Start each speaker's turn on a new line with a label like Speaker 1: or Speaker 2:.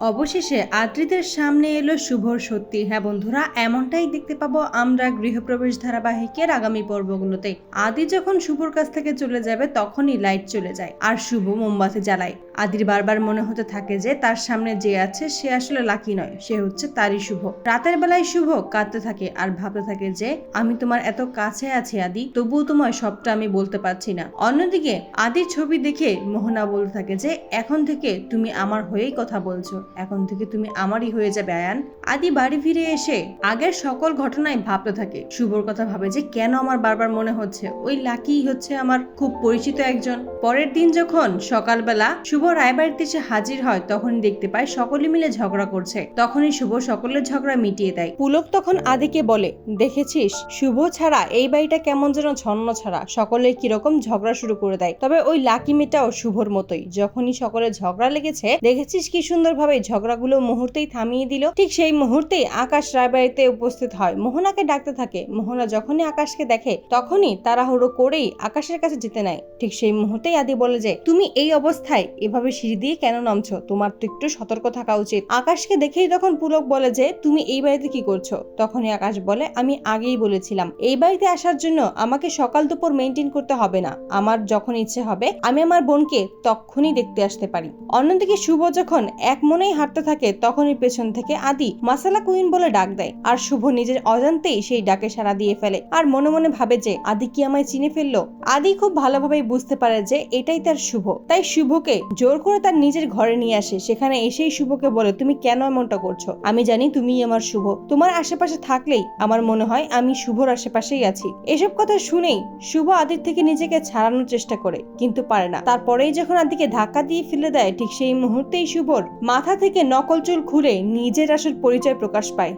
Speaker 1: অবশেষে আদ্রিদের সামনে এলো শুভর সত্যি। হ্যাঁ বন্ধুরা, এমনটাই দেখতে পাবো আমরা গৃহপ্রবেশ ধারাবাহিকের আগামী পর্বগুলোতে। আদি যখন শুভর কাছ থেকে চলে যাবে, তখনই লাইট চলে যায় আর শুভ মোমবাতি জ্বালায়। আদির বারবার মনে হতে থাকে যে তার সামনে যে আছে, সে আসলে লাকি নয়, সে হচ্ছে তারই শুভ। রাতের বেলায় শুভ কাঁদতে থাকে আর ভাবতে থাকে যে, আমি তোমার এত কাছে আছি আদি, তবুও তোমার সবটা আমি বলতে পারছি না। অন্যদিকে আদির ছবি দেখে মোহনা বলতে থাকে যে, এখন থেকে তুমি আমার হয়েই কথা বলছো। এখন থেকে তুমি আমারই হয়ে যাবে, আয়ান। আদি বাড়ি ফিরে এসে আগের সকল ঘটনায় ভাবতে থাকে। শুভর কথা ভাবে যে কেন আমার বারবার মনে হচ্ছে? ওই লাকি হচ্ছে আমার খুব পরিচিত একজন। পরের দিন যখন সকালবেলা শুভ রায়বাড়িতে এসে হাজির হয়, তখনই দেখতে পায় সকলে মিলে ঝগড়া করছে। তখনই শুভ সকলের ঝগড়া মিটিয়ে দেয়। পুলক তখন আদিকে বলে, দেখেছিস, শুভ ছাড়া এই বাড়িটা কেমন যেন ছন্ন ছাড়া। সকলে কীরকম ঝগড়া শুরু করে দেয়। তবে ওই লাকি মেয়েটাও শুভর মতোই। যখনই সকলে ঝগড়া লেগেছে, দেখেছিস কি সুন্দরভাবে ঝগড়াগুলো মুহূর্তেই থামিয়ে দিল। ঠিক সেই মুহূর্তেই আকাশ রায়বাড়িতে উপস্থিত হয়। মোহনাকে ডাকতে থাকে। মোহনা যখনই আকাশকে দেখে, তখনই তাড়াহুড়ো করেই আকাশের কাছে যেতে নেয়। ঠিক সেই মুহূর্তেই আদি বলে যে, তুমি এই অবস্থায় এভাবে সিঁড়ি দিয়ে কেন নামছো? তোমার তো একটু সতর্ক থাকা উচিত। আকাশকে দেখেই তখন পুলক বলে যে, তুমি এই বাড়িতে কি করছ? তখনই আকাশ বলে, আমি আগেই বলেছিলাম, এই বাড়িতে আসার জন্য আমাকে সকাল দুপুর মেনটেন করতে হবে না। আমার যখন ইচ্ছে হবে, আমি আমার বোনকে তখনই দেখতে আসতে পারি। অন্যদিকে শুভ যখন এক মনেই হাঁটতে থাকে, তখনই পেছন থেকে আদি মাসালা কুইন বলে ডাক দেয়। আর শুভ নিজের অজান্তেই সেই ডাকে সাড়া দিয়ে ফেলে। আর মনে মনে ভাবে যে, আদি কি আমায় চিনে ফেলল? আদি খুব ভালোভাবেই বুঝতে পারে যে, এটাই তার শুভ। তাই শুভকে জোর করে তার নিজের ঘরে নিয়ে আসে। সেখানে এসেই শুভকে বলে, তুমি কেন এমনটা করছ? আমি জানি তুমিই আমার শুভ। তোমার আশেপাশে থাকলেই আমার মনে হয় আমি শুভর আশেপাশেই আছি। এসব কথা শুনেই শুভ আদির থেকে নিজেকে ছাড়ানোর চেষ্টা করে, কিন্তু পারে না। তারপরেই যখন আদিকে ধাক্কা দিয়ে ফেলে দেয়, ঠিক সেই মুহূর্তেই শুভর মাথা থেকে নকল চুল খুলে নিজের আসল পরিচয় প্রকাশ পায়।